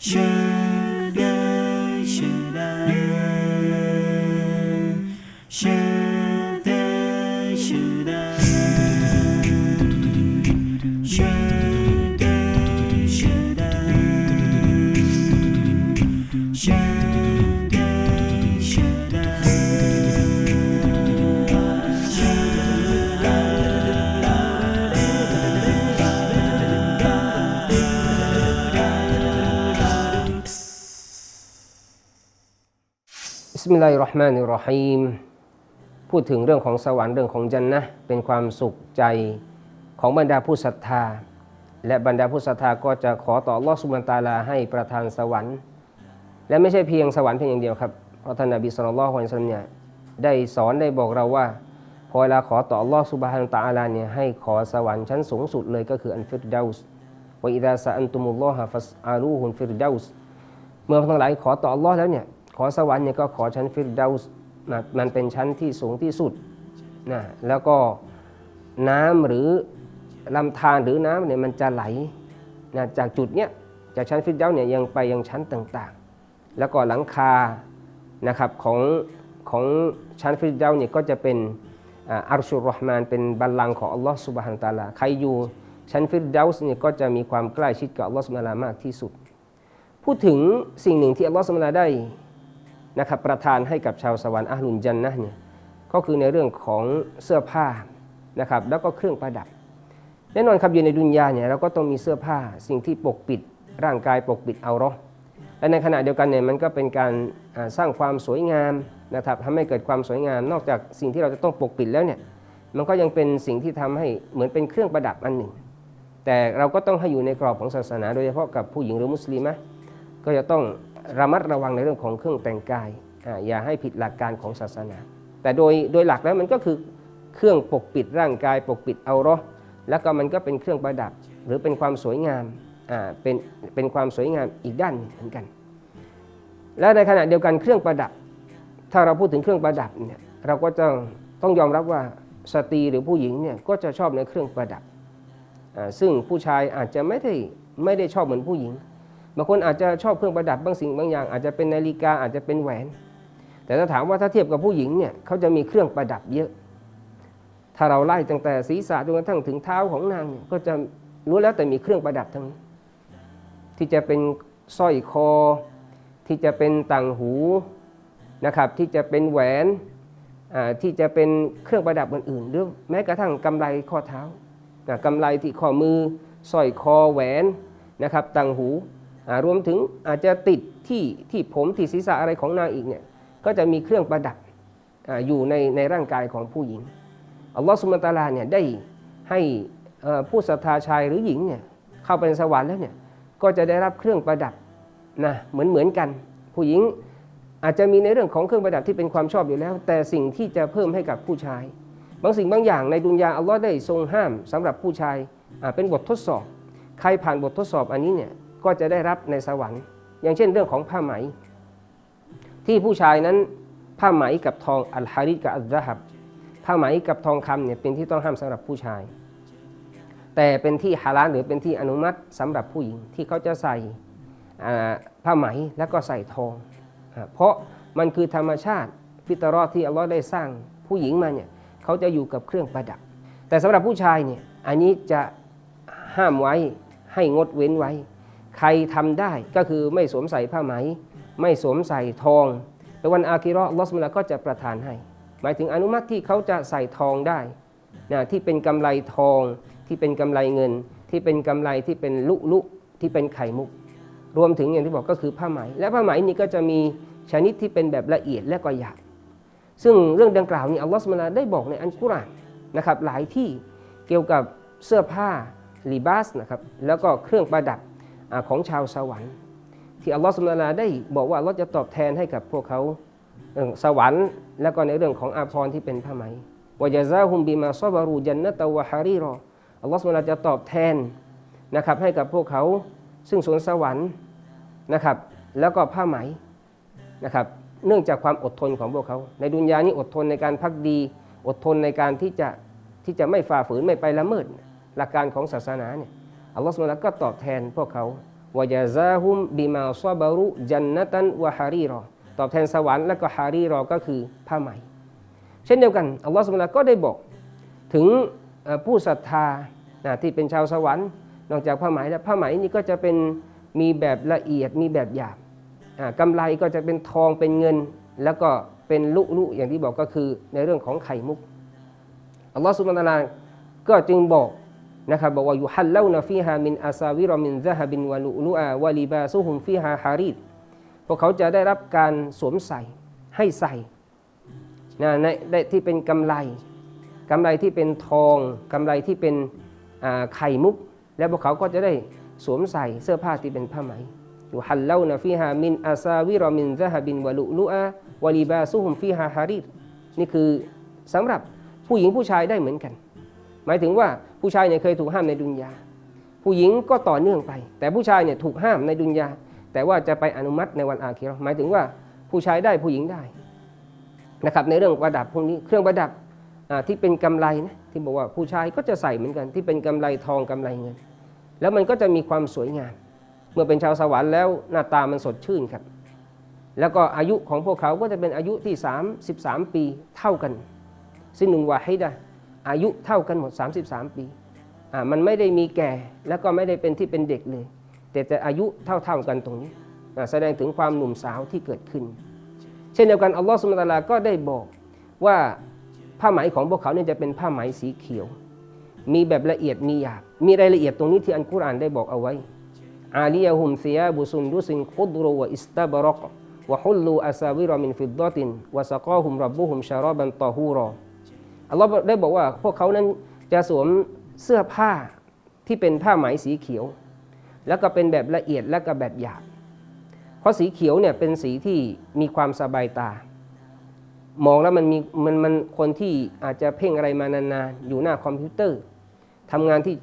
宣 บิสมิลลาฮิรราะห์มานิรราะฮีมพูดถึงเรื่องของสวรรค์เรื่องของจันนะเป็นความสุขใจของบรรดาผู้ศรัทธา และบรรดาผู้ศรัทธาก็จะขอต่อลอสุบฮานตาลาให้ประทานสวรรค์ และไม่ใช่เพียงสวรรค์เพียงอย่างเดียวครับเพราะท่านนบีสุลต่านละฮ์อัลลอฮ์เนี่ยได้สอนได้บอกเราว่า พอเวลาขอต่อลอสุบฮานตาลาเนี่ยให้ขอสวรรค์ชั้นสูงสุดเลยก็คืออันฟิรดาอุสวอิดาซะอันตุมุลลอฮะฟัสอาลูฮุนฟิรดาอุสเมื่อทั้งหลายขอต่อลอแล้วเนี่ย อสวรรค์เนี่ยก็ขอชั้นฟิรดาส์นะมันเป็นชั้นที่สูงที่สุดนะแล้วก็น้ำหรือลำธารหรือน้ำเนี่ยมันจะไหลนะจากจุดเนี้ยจากชั้นฟิรดาส์เนี่ยยังไปยังชั้นต่างๆ แล้วก็หลังคานะครับของของชั้นฟิรดาส์เนี่ยก็จะเป็นอ่าอัรชุรรห์มานเป็นบัลลังก์ของอัลลอฮ์สุบฮานตะอาลาใครอยู่ชั้นฟิรดาส์เนี่ยก็จะมีความใกล้ชิดกับอัลลอฮ์สุบฮานตะอาลามากที่สุด พูดถึงสิ่งหนึ่งที่อัลลอฮฺสุบฮานตะอาลาได้ นะครับประทานให้กับชาวสวรรค์อัลลุนจันนะเนี่ยก็คือในเรื่องของเสื้อผ้านะครับแล้วก็เครื่องประดับ แน่นอนครับอยู่ในดุนยาเนี่ยเราก็ต้องมีเสื้อผ้าสิ่งที่ปกปิดร่างกายปกปิดเอาราะห์และในขณะเดียวกันเนี่ยมันก็เป็นการสร้างความสวยงามนะครับทำให้เกิดความสวยงาม นอกจากสิ่งที่เราจะต้องปกปิดแล้วเนี่ยมันก็ยังเป็นสิ่งที่ทำให้เหมือนเป็นเครื่องประดับอันหนึ่ง แต่เราก็ต้องให้อยู่ในกรอบของศาสนา โดยเฉพาะกับผู้หญิงหรือมุสลิมะก็จะต้อง ระมัดระวังในเรื่องของเครื่องแต่งกายอย่าให้ผิดหลักการของศาสนา แต่โดยโดยหลักแล้วมันก็คือเครื่องปกปิดร่างกาย ปกปิดเอาราะห์แล้วก็มันก็เป็นเครื่องประดับ หรือเป็นความสวยงามเป็นเป็นความสวยงามอีกด้านเหมือนกัน และในขณะเดียวกันเครื่องประดับ ถ้าเราพูดถึงเครื่องประดับเนี่ยเราก็ต้องต้องยอมรับว่าสตรีหรือผู้หญิงเนี่ยก็จะชอบในเครื่องประดับ ซึ่งผู้ชายอาจจะไม่ได้ไม่ได้ชอบเหมือนผู้หญิง บางคนอาจจะชอบเครื่องประดับบางสิ่งบางอย่าง อาจจะเป็นนาฬิกาอาจจะเป็นแหวน แต่ถ้าถามว่าถ้าเทียบกับผู้หญิงเนี่ยเขาจะมีเครื่องประดับเยอะ ถ้าเราไล่ตั้งแต่ศีรษะจนกระทั่งถึงเท้าของนางเนี่ยก็จะรู้แล้วแต่มีเครื่องประดับทั้งที่จะเป็นสร้อยคอ ที่จะเป็นต่างหูนะครับ ที่จะเป็นแหวนที่จะเป็นเครื่องประดับอื่นๆหรือแม้กระทั่งกำไลข้อเท้าอ่ากำไลที่ข้อมือสร้อยคอแหวนนะครับต่างหู รวมถึงอาจจะติดที่ที่ผมที่ศีรษะอะไรของนางอีกเนี่ยก็จะมีเครื่องประดับออยู่ในในร่างกายของผู้หญิงอัลลอฮฺสุบฮาตาลาเนี่ยได้ให้ผู้ศรัทธาชายหรือหญิงเนี่ยเข้าไปในสวรรค์แล้วเนี่ยก็จะได้รับเครื่องประดับนะเหมือนเหมือนกัน ผู้หญิงอาจจะมีในเรื่องของเครื่องประดับที่เป็นความชอบอยู่แล้ว แต่สิ่งที่จะเพิ่มให้กับผู้ชาย บางสิ่งบางอย่างในดุนยาอัลลอฮ์ได้ทรงห้ามสำหรับผู้ชายเป็นบททดสอบ ใครผ่านบททดสอบอันนี้เนี่ย ก็จะได้รับในสวรรค์ อย่างเช่นเรื่องของผ้าไหม ที่ผู้ชายนั้นผ้าไหมกับทองอัลฮาริกับอัลซะฮับผ้าไหมกับทองคำเนี่ยเป็นที่ต้องห้ามสำหรับผู้ชาย แต่เป็นที่ฮาลาลหรือเป็นที่อนุมัติสำหรับผู้หญิงที่เขาจะใส่ผ้าไหมแล้วก็ใส่ทอง เพราะมันคือธรรมชาติฟิตรอที่อัลลอฮ์ได้สร้างผู้หญิงมาเนี่ยเขาจะอยู่กับเครื่องประดับ แต่สำหรับผู้ชายเนี่ยอันนี้จะห้ามไว้ให้งดเว้นไว้ ใครทำได้ก็คือไม่สวมใส่ผ้าไหม ไม่สวมใส่ทองในวันอาคิร์อัลลอฮฺสุบฮานะฮูวะตะอาลาก็จะประทานให้ หมายถึงอนุมัติที่เขาจะใส่ทองได้นะที่เป็นกำไรทองที่เป็นกำไรเงิน ที่เป็นกำไรที่เป็นลุลุที่เป็นไข่มุก รวมถึงอย่างที่บอกก็คือผ้าไหม และผ้าไหมนี้ก็จะมีชนิดที่เป็นแบบละเอียดและก็หยาบซึ่งเรื่องดังกล่าวนี้อัลลอฮฺสุบฮานะฮูวะตะอาลาได้บอกในอันกุรานนะครับหลายที่เกี่ยวกับเสื้อผ้าลิบาสนะครับแล้วก็เครื่องประดับ ของชาวสวรรค์ที่อัลลอฮฺสุบฮานะฮูวะตาได้บอกว่าอัลลอฮ์จะตอบแทนให้กับพวกเขาสวรรค์ แล้วก็ในเรื่องของอาภรณ์ที่เป็นผ้าไหมวะยะซาฮุมบิมาซอบารูจันนตะวะฮารีรออัลลอฮฺสุบฮานะฮูวะตะอาลาจะตอบแทนนะครับให้กับพวกเขาซึ่งสวนสวรรค์นะครับ แล้วก็ผ้าไหมนะครับ เนื่องจากความอดทนของพวกเขา ในดุนยานี้อดทนในการพักดี อดทนในการที่จะที่จะไม่ฝ่าฝืนไม่ไปละเมิด หลักการของศาสนาเนี่ย อัลลอฮฺสุบฮานะฮูวะตาก็ตอบแทนพวกเขาวะยาซาฮุมบิมาซอบารุจันนตันวะฮารีรอตอบแทนสวรรค์และก็ฮารีรอก็คือผ้าไหม เช่นเดียวกันอัลลอฮฺสุบฮานะฮูวะตาก็ได้บอกถึงผู้ศรัทธานะที่เป็นชาวสวรรค์ นอกจากผ้าไหมแล้วผ้าไหมนี่ก็จะเป็นมีแบบละเอียดมีแบบหยาบอ่ากำไรก็จะเป็นทองเป็นเงิน แล้วก็เป็นลุลุอย่างที่บอกก็คือในเรื่องของไข่มุกอัลลอฮฺสุบานตาลาก็จึงบอก นะครับบอกว่ายุฮัลเลานะฟีฮามินอาซาวิรมินซะฮบินวะลุลุอาวะลิบาซุฮุมฟีฮาฮารีดพวกเขาจะได้รับการสวมใส่ให้ใส่นะในในที่เป็นกำไรกำไรที่เป็นทองกำไรที่เป็นไข่มุก แล้วพวกเขาก็จะได้สวมใส่เสื้อผ้าที่เป็นผ้าไหมอยู่ฮัลเลานะฟีฮามินอาซาวิรมินซะฮบินวะลุลุอาวะลิบาซุฮุมฟีฮาฮารีดนี่คือสำหรับผู้หญิงผู้ชายได้เหมือนกัน หมายถึงว่าผู้ชายเนี่ยเคยถูกห้ามในดุนยา ผู้หญิงก็ต่อเนื่องไป แต่ผู้ชายเนี่ยถูกห้ามในดุนยา แต่ว่าจะไปอนุมัติในวันอาคิเราหมายถึงว่าผู้ชายได้ผู้หญิงได้นะครับในเรื่องประดับพวกนี้เครื่องประดับที่เป็นกำไรนะที่บอกว่าผู้ชายก็จะใส่เหมือนกัน ที่เป็นกำไรทองกำไรเงิน แล้วมันก็จะมีความสวยงาม เมื่อเป็นชาวสวรรค์แล้วหน้าตามันสดชื่นครับ แล้วก็อายุของพวกเขาก็จะเป็นอายุที่ 33 ปีเท่ากันซินุนวาฮิดะห์ อายุเท่ากันหมด 33 ปีอ่ามันไม่ได้มีแก่แล้วก็ไม่ได้เป็นที่เป็นเด็กเลย แต่แต่อายุเท่าๆกันตรงนี้แสดงถึงความหนุ่มสาวที่เกิดขึ้น เช่นเดียวกันอัลลอฮฺสุบฮานะฮูวะตาลาก็ได้บอกว่าผ้าไหมของพวกเขาเนี่ยจะเป็นผ้าไหมสีเขียว มีแบบละเอียดมีหยาบมีรายละเอียดตรงนี้ที่อันกุรอานได้บอกเอาไว้อาลียะฮุมเซิยบุซุนดุสินคุดรวอิสตาบรักวะฮุลลูอาซาวิรมินฟิดดอตินวะสกาฮุมรับบุฮุมชาราบันตอฮูรอ อัลลอฮ์ได้บอกว่าพวกเขานั้นจะสวมเสื้อผ้าที่เป็นผ้าไหมสีเขียว แล้วก็เป็นแบบละเอียดและก็แบบหยาบเพราะสีเขียวเนี่ยเป็นสีที่มีความสบายตา มองแล้วมันมีมันมันคนที่อาจจะเพ่งอะไรมานานๆอยู่หน้าคอมพิวเตอร์ทำงานที่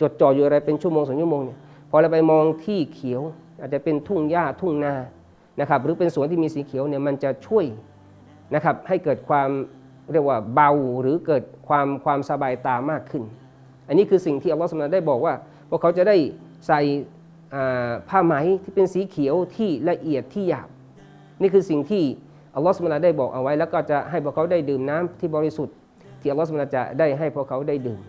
จดจ่ออยู่อะไรเป็นชั่วโมงสองชั่วโมงเนี่ยพอเราไปมองที่เขียว อาจจะเป็นทุ่งหญ้าทุ่งนานะครับ หรือเป็นสวนที่มีสีเขียวเนี่ยมันจะช่วยนะครับให้เกิดความ เรียกว่าเบาหรือเกิดความความสบายตามากขึ้น อันนี้คือสิ่งที่อัลลอฮฺสุบฮานะฮูวะตะอาลาได้บอกว่าพวกเขาจะได้ใส่ผ้าไหมที่เป็นสีเขียวที่ละเอียดที่หยาบ นี่คือสิ่งที่อัลลอฮฺสุบฮานะฮูวะตะอาลาได้บอกเอาไว้ แล้วก็จะให้พวกเขาได้ดื่มน้ำที่บริสุทธิ์ที่อัลลอฮฺสุบฮานะฮูวะตะอาลาจะได้ให้พวกเขาได้ดื่ม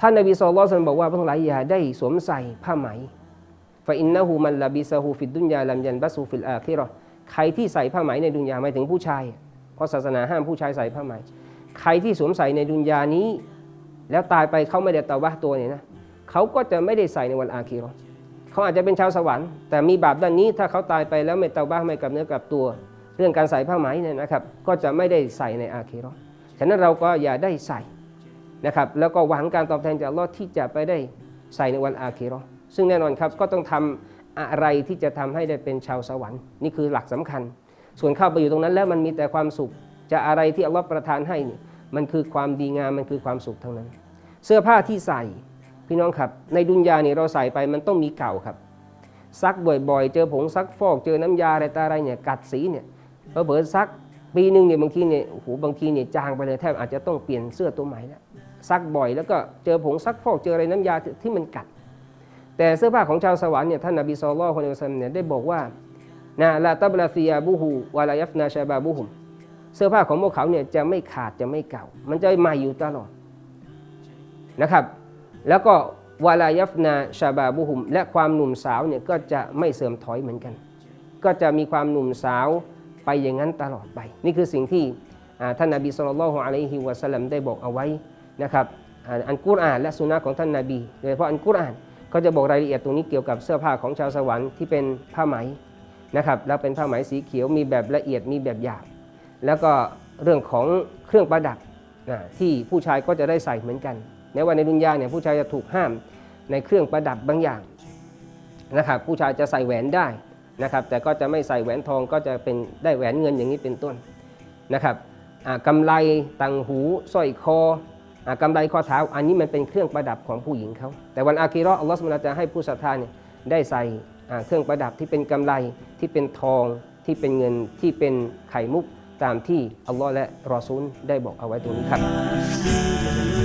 ท่านนบีสุลต่านบอกว่าพวกหลายอย่าได้สวมใส่ผ้าไหมฟาอินนะฮูมันลาบิซาฮูฟิดดุนยาลัมยันบัสูฟิลอาคิราะห์ใครที่ใส่ผ้าไหมในดุนยาหมายถึงผู้ชาย ราะศาสนาห้ามผู้ชายใส่ผ้าไหม ใครที่สวมใส่ในดุนยานี้ แล้วตายไปเขาไม่ได้ตะวะตัวเนี่ยนะเขาก็จะไม่ได้ใส่ในวันอาคีราะห์เขาอาจจะเป็นชาวสวรรค์แต่มีบาปด้านนี้ถ้าเขาตายไปแล้วไม่ตะวะไม่กลับเนื้อกลับตัว เรื่องการใส่ผ้าไหมเนี่ยนะครับ ก็จะไม่ได้ใส่ในอาคีราะห์ฉะนั้นเราก็อย่าได้ใส่นะครับ แล้วก็หวังการตอบแทนจากลอฮ์ที่จะไปได้ใส่ในวันอาคีราะห์ซึ่งแน่นอนครับก็ต้องทำอะไรที่จะทำให้ได้เป็นชาวสวรรค์ นี่คือหลักสำคัญ ส่วนเข้าไปอยู่ตรงนั้นแล้วมันมีแต่ความสุข จะอะไรที่อัลลอฮ์ประทานให้เนี่ยมันคือความดีงามมันคือความสุขทั้งนั้น เสื้อผ้าที่ใส่พี่น้องครับ ในดุนยาเนี่ยเราใส่ไปมันต้องมีเก่าครับ ซักบ่อยๆ เจอผงซักฟอกเจอน้ำยาอะไรตาอะไรเนี่ยกัดสีเนี่ยเผลอๆซักปีหนึ่งเนี่ยบางทีเนี่ยโอ้โหบางทีเนี่ยจางไปเลยแทบอาจจะต้องเปลี่ยนเสื้อตัวใหม่แล้วซักบ่อยแล้วก็เจอผงซักฟอกเจออะไรน้ำยาที่มันกัด แต่เสื้อผ้าของชาวสวรรค์เนี่ยท่านนบีสุลต่านคนเดียวกันเนี่ยได้บอกว่า นะลาตับลาฟิยาบูฮูวาลายัฟนาชาบาบูฮุมเสื้อผ้าของพวกเขาเนี่ยจะไม่ขาดจะไม่เก่า มันจะใหม่อยู่ตลอดนะครับ แล้วก็วาลายัฟนาชาบาบุหุมและความหนุ่มสาวเนี่ยก็จะไม่เสื่อมถอยเหมือนกัน ก็จะมีความหนุ่มสาวไปอย่างนั้นตลอดไป นี่คือสิ่งที่ท่านนาบีสุลต่านละฮ์อะลัยฮิวะสัลลัมได้บอกเอาไว้นะครับอันกุรอานและสุนนะของท่านนาบีโดยเฉพาะอันกุรอานก็จะบอกรายละเอียดตรงนี้เกี่ยวกับเสื้อผ้าของชาวสวรรค์ที่เป็นผ้าไหม นะครับแล้วเป็นผ้าไหมสีเขียวมีแบบละเอียดมีแบบหยาบแล้วก็เรื่องของเครื่องประดับนะที่ผู้ชายก็จะได้ใส่เหมือนกันแม้ว่าในดุนยาเนี่ยผู้ชายจะถูกห้ามในเครื่องประดับบางอย่างนะครับผู้ชายจะใส่แหวนได้นะครับแต่ก็จะไม่ใส่แหวนทองก็จะเป็นได้แหวนเงินอย่างนี้เป็นต้นนะครับอ่ากำไรต่างหูสร้อยคออ่ากำไรข้อเท้าอันนี้มันเป็นเครื่องประดับของผู้หญิงเขาแต่วันอาคีราะห์อัลลอฮฺสุบฮานะฮูวะตาจะให้ผู้ศรัทธาเนี่ยได้ใส่ เครื่องประดับที่เป็นกำไรที่เป็นทองที่เป็นเงินที่เป็นไข่มุกตามที่อัลลอฮ์และรอซูลได้บอกเอาไว้ตรงนี้ครับ